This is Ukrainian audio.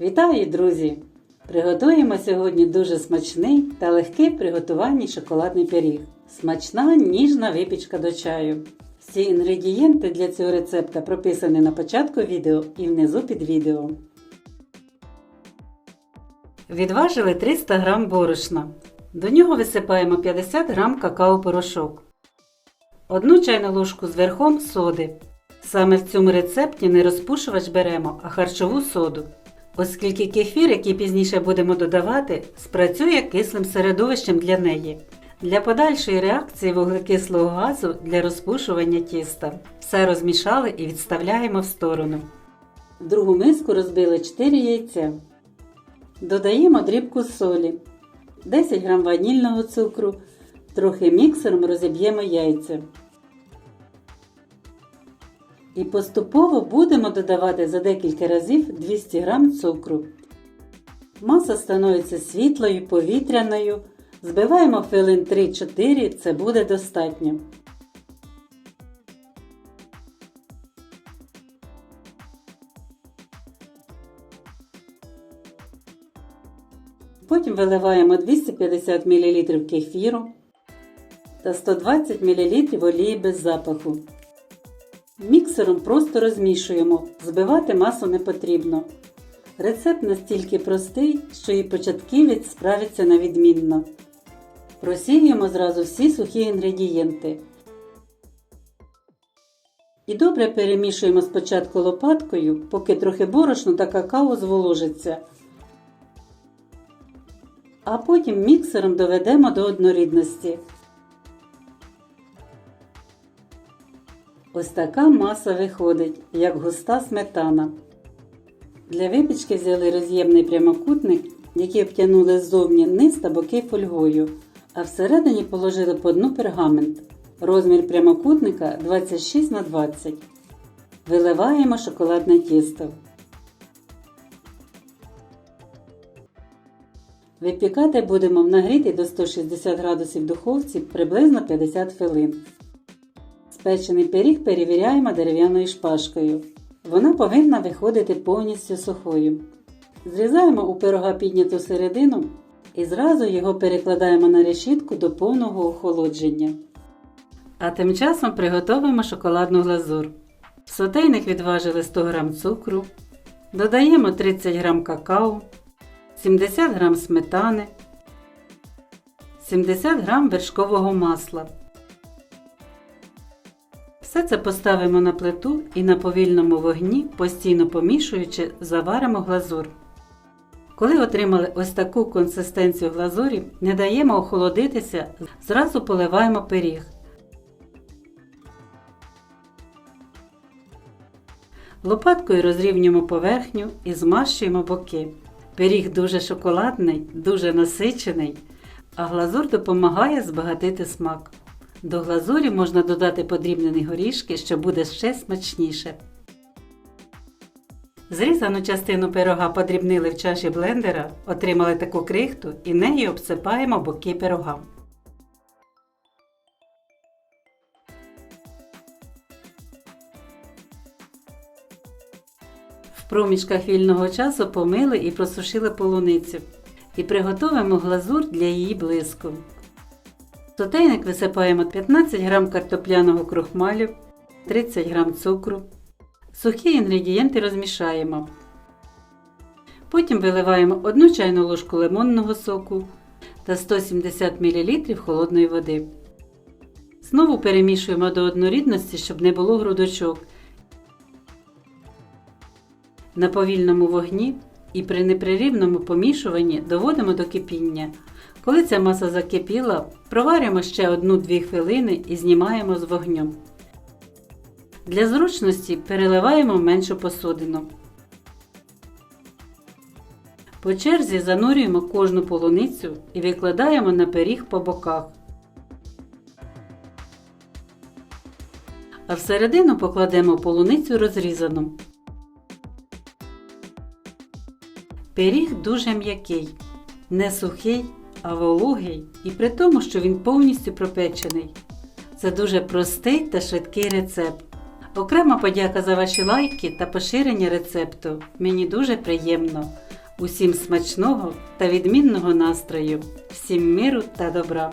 Вітаю, друзі! Приготуємо сьогодні дуже смачний та легкий приготуванні шоколадний пиріг. Смачна ніжна випічка до чаю. Всі інгредієнти для цього рецепта прописані на початку відео і внизу під відео. Відважили 300 г борошна. До нього висипаємо 50 г какао-порошок. Одну чайну ложку з верхом соди. Саме в цьому рецепті не розпушувач беремо, а харчову соду. Оскільки кефір, який пізніше будемо додавати, спрацює кислим середовищем для неї. Для подальшої реакції вуглекислого газу для розпушування тіста. Все розмішали і відставляємо в сторону. В другу миску розбили 4 яйця. Додаємо дрібку солі, 10 г ванільного цукру, трохи міксером розіб'ємо яйця. І поступово будемо додавати за декілька разів 200 г цукру. Маса становиться світлою, повітряною. Збиваємо хвилин 3-4, це буде достатньо. Потім виливаємо 250 мл кефіру та 120 мл олії без запаху. Міксером просто розмішуємо, збивати масу не потрібно. Рецепт настільки простий, що і початківець справиться на відмінно. Просіюємо зразу всі сухі інгредієнти. І добре перемішуємо спочатку лопаткою, поки трохи борошно та какао зволожиться. А потім міксером доведемо до однорідності. Ось така маса виходить, як густа сметана. Для випічки взяли роз'ємний прямокутник, який обтянули ззовні низ та боки фольгою, а всередині положили по дну пергамент. Розмір прямокутника 26 на 20 Виливаємо шоколадне тісто. Випікати будемо в нагрітій до 160 градусів духовці приблизно 50 хвилин. Спечений пиріг перевіряємо дерев'яною шпажкою. Вона повинна виходити повністю сухою. Зрізаємо у пирога підняту середину і зразу його перекладаємо на решітку до повного охолодження. А тим часом приготуємо шоколадну глазур. В сотейник відважили 100 г цукру, додаємо 30 г какао, 70 г сметани, 70 г вершкового масла. Все це поставимо на плиту і на повільному вогні, постійно помішуючи, заваримо глазур. Коли отримали ось таку консистенцію глазурі, не даємо охолодитися, зразу поливаємо пиріг. Лопаткою розрівнюємо поверхню і змащуємо боки. Пиріг дуже шоколадний, дуже насичений, а глазур допомагає збагатити смак. До глазурі можна додати подрібнені горішки, що буде ще смачніше. Зрізану частину пирога подрібнили в чаші блендера, отримали таку крихту і нею обсипаємо боки пирога. В проміжках вільного часу помили і просушили полуницю. І приготуємо глазур для її блиску. В сотейник висипаємо 15 г картопляного крохмалю, 30 г цукру. Сухі інгредієнти розмішаємо. Потім виливаємо 1 чайну ложку лимонного соку та 170 мл холодної води. Знову перемішуємо до однорідності, щоб не було грудочок. На повільному вогні і при неприрівному помішуванні доводимо до кипіння. Коли ця маса закипіла, проваримо ще 1-2 хвилини і знімаємо з вогню. Для зручності переливаємо в меншу посудину. По черзі занурюємо кожну полуницю і викладаємо на пиріг по боках. А всередину покладемо полуницю розрізану. Пиріг дуже м'який, не сухий, а вологий і при тому, що він повністю пропечений. Це дуже простий та швидкий рецепт. Окрема подяка за ваші лайки та поширення рецепту. Мені дуже приємно. Усім смачного та відмінного настрою, всім миру та добра!